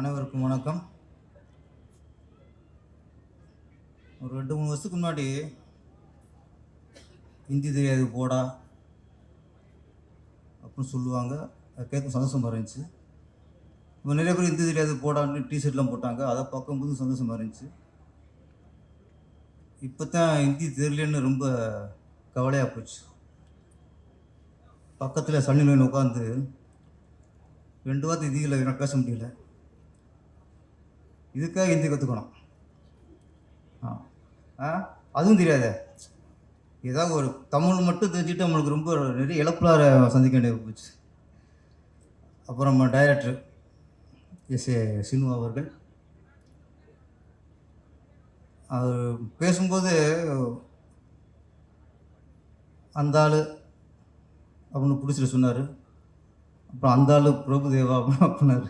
அனைவருக்கும் வணக்கம். ஒரு ரெண்டு மூணு வருஷத்துக்கு முன்னாடி ஹிந்தி தெரியாது போடா அப்படின்னு சொல்லுவாங்க. அதை கேட்க சந்தோஷமாக இருந்துச்சு. இப்போ நிறைய பேர் ஹிந்தி தெரியாது போடான்னு டிஷர்ட்லாம் போட்டாங்க. அதை பார்க்கும்போது சந்தோஷமாக இருந்துச்சு. இப்போ தான் ஹிந்தி தெரியலன்னு ரொம்ப கவலையாக போச்சு. பக்கத்தில் சனி நோய் உட்காந்து ரெண்டு வாரத்து இதில் எனக்கு பேச முடியல. இதுக்காக ஹிந்தி கற்றுக்கணும் ஆ. அதுவும் தெரியாதே. ஏதாவது ஒரு தமிழ் மட்டும் தெரிஞ்சுட்டு நம்மளுக்கு ரொம்ப நிறைய இழப்புலார சந்திக்க வேண்டிய போச்சு. அப்புறம் நம்ம டைரக்டர் எஸ். ஏ. சினு அவர்கள். அவர் பேசும்போது அந்த ஆள் அப்படின்னு பிடிச்சிட்டு சொன்னார். அப்புறம் அந்த ஆள் பிரபுதேவா அப்படின்னாரு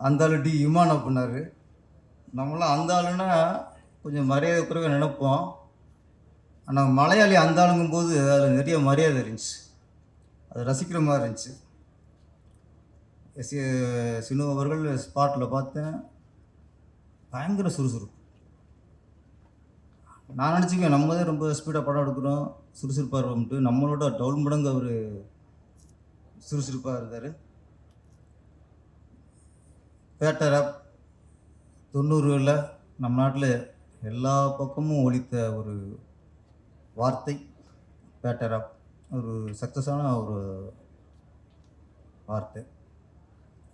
அந்த ஆள் டி இமான் அப்படின்னாரு. நம்மளாம் அந்த ஆளுன்னா கொஞ்சம் மரியாதை குறைவாக நினைப்போம். ஆனால் மலையாளி அந்த ஆளுங்கும்போது அதில் நிறைய மரியாதை இருந்துச்சு. அது ரசிக்கிற மாதிரி இருந்துச்சு. எஸ் ஏ சினு அவர்கள் ஸ்பாட்டில் பார்த்தேன். பயங்கர சுறுசுறுப்பு. நான் நினச்சிக்குவேன் நம்ம தான் ரொம்ப ஸ்பீடாக படம் எடுக்கிறோம். சுறுசுறுப்பாக இருக்கோம்ட்டு நம்மளோட டவுன் மடங்கு அவர் சுறுசுறுப்பாக இருந்தார். பேட்டர் ஆப் தொண்ணூறுகளில் நம்ம நாட்டில் எல்லா பக்கமும் ஒழித்த ஒரு வார்த்தை பேட்டர் ஆப் ஒரு சக்ஸஸான ஒரு வார்த்தை.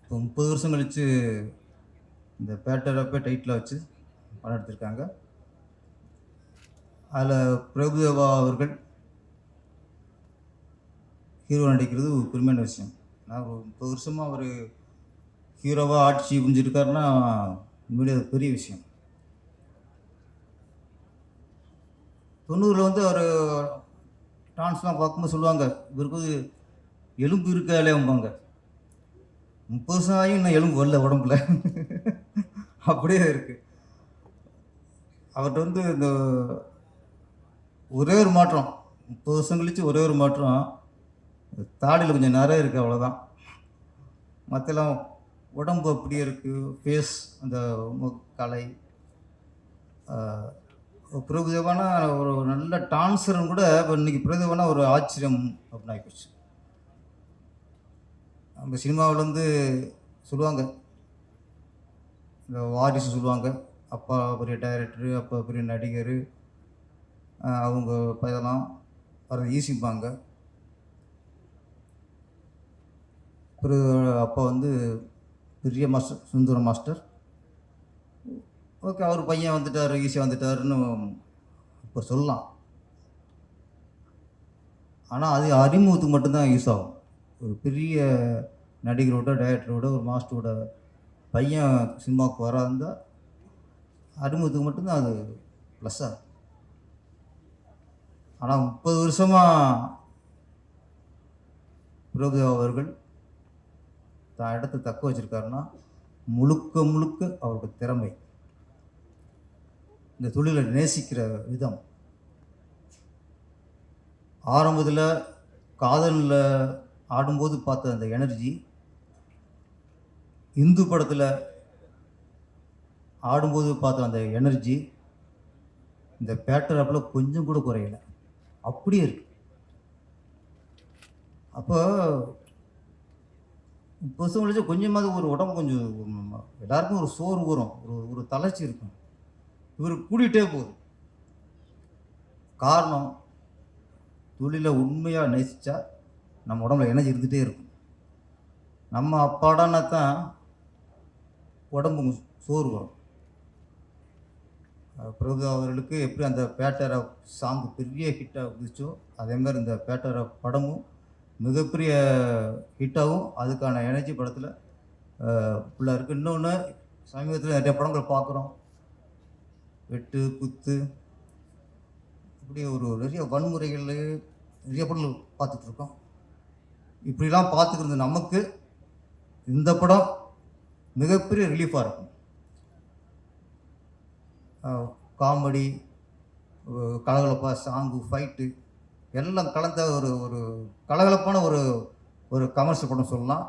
இப்போ முப்பது வருஷம் கழித்து இந்த பேட்டர் ஆப்பே டைட்டில் வச்சு படம் எடுத்திருக்காங்க. அதில் பிரபுதேவா அவர்கள் ஹீரோ நடிக்கிறது ஒரு பெருமையான விஷயம். நான் ஒரு முப்பது வருஷமாக அவர் ஹீரோவாக ஆட்சி புரிஞ்சிருக்காருன்னா உண்மையிலே பெரிய விஷயம். தொண்ணூறில் வந்து அவர் டான்ஸ்லாம் பார்க்கும்போது சொல்லுவாங்க இவருக்கு வந்து எலும்பு இருக்கா இல்லையாம்பாங்க முப்பது வருஷம் ஆகியும் இன்னும் எலும்பு வரல உடம்புல. அப்படியே இருக்குது அவர்கிட்ட வந்து இந்த ஒரே ஒரு மாற்றம் முப்பது வருஷம் கழித்து ஒரே ஒரு மாற்றம் தாடியில் கொஞ்சம் நிறைய இருக்குது அவ்வளோதான் மற்றெல்லாம் உடம்பு அப்படியே இருக்குது ஃபேஸ் அந்த மு- கலை ஆஹ், பிரபுதேவானா ஒரு நல்ல டான்ஸர்னு கூட இப்போ இன்றைக்கி பிரபுதேவானா ஒரு ஆச்சரியம் அப்படின்னு ஆகிப்போச்சு நம்ம சினிமாவில் வந்து சொல்லுவாங்க. இந்த வாரிசு சொல்லுவாங்க. அப்பா பெரிய டைரக்டரு அப்பா பெரிய நடிகர் அவங்க பையலாம் வர ஈசிப்பாங்க. ஒரு அப்பா வந்து பெரிய மாஸ்டர் சுந்தர மாஸ்டர். ஓகே அவர் பையன் வந்துட்டார் ஈஸியாக வந்துட்டாருன்னு இப்போ சொல்லலாம். ஆனால் அது அறிமுகத்துக்கு மட்டும்தான் யூஸ் ஆகும். ஒரு பெரிய நடிகரோட டைரக்டரோட ஒரு மாஸ்டரோட பையன் சினிமாவுக்கு வராந்தா அறிமுகத்துக்கு மட்டும்தான் அது ப்ளஸ்ஸாக ஆனால் முப்பது வருஷமாக பிரபுதேவா அவர்கள் தான் இடத்த தக்க வச்சிருக்காருன்னா முழுக்க முழுக்க அவருடைய திறமை. இந்த தொழிலை நேசிக்கிற விதம். ஆரம்பத்தில் காதலில் ஆடும்போது பார்த்த அந்த எனர்ஜி இந்து படத்தில் ஆடும்போது பார்த்த அந்த எனர்ஜி இந்த பேட்டரப்பில் கொஞ்சம் கூட குறையலை. அப்படியே இருக்கு. அப்போ பசங்களுக்கு கொஞ்சமாவது ஒரு உடம்பு கொஞ்சம் எல்லாருக்கும் ஒரு சோறு வரும். ஒரு ஒரு தளர்ச்சி இருக்கும். இவர் கூட்டிகிட்டே போகுது. காரணம் தொழிலை உண்மையாக நேசித்தா நம்ம உடம்புல எனர்ஜி இருந்துகிட்டே இருக்கும். நம்ம அப்பாடானா தான் உடம்பு சோறு வரும். பிரபு அவர்களுக்கு எப்படி அந்த பேட்டரை சாங் பெரிய ஹிட்டாக இருந்துச்சோ அதே மாதிரி இந்த பேட்டரை படமும் மிகப்பெரிய ஹிட்டாகவும் அதுக்கான எனர்ஜி படத்தில் ஃபுல்லாக இருக்குது இன்னொன்று சமீபத்தில் நிறைய படங்கள் பார்க்குறோம். வெட்டு குத்து இப்படி ஒரு நிறைய வன்முறைகள் நிறைய படங்கள் பார்த்துட்ருக்கோம். இப்படிலாம் பார்த்துக்கிறது நமக்கு இந்த படம் மிகப்பெரிய ரிலீஃபாக இருக்கும். காமெடி கலகலப்பா சாங்கு ஃபைட்டு எல்லாம் கலந்த ஒரு ஒரு கலகலப்பான ஒரு ஒரு கமர்ஷியல் படம் சொல்லலாம்.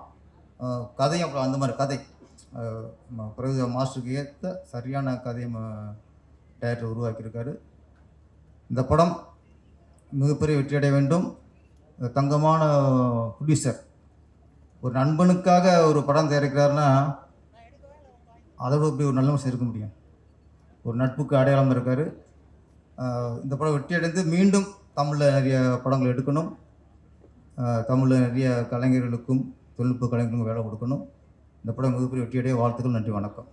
கதையும் அப்புறம் அந்த மாதிரி கதை. அஹ், மாஸ்டருக்கு ஏற்ற சரியான கதையை டேரக்டர் உருவாக்கியிருக்காரு. இந்த படம் மிகப்பெரிய வெற்றியடைய வேண்டும். தங்கமான ப்ரொடியூசர் ஒரு நண்பனுக்காக ஒரு படம் தயாரிக்கிறாருன்னா அதோட இப்படி ஒரு நல்ல மனுஷன் இருக்க முடியும். ஒரு நட்புக்கு அடையாளம் இருக்கார். இந்த படம் வெற்றியடைந்து மீண்டும் தமிழில் நிறைய படங்கள் எடுக்கணும். தமிழில் நிறைய கலைஞர்களுக்கும் தொழில்நுட்ப கலைஞர்களுக்கும் வேலை கொடுக்கணும். இந்த படம் மிகப்பெரிய வெற்றியடைய வாழ்த்துக்கள் நன்றி வணக்கம்.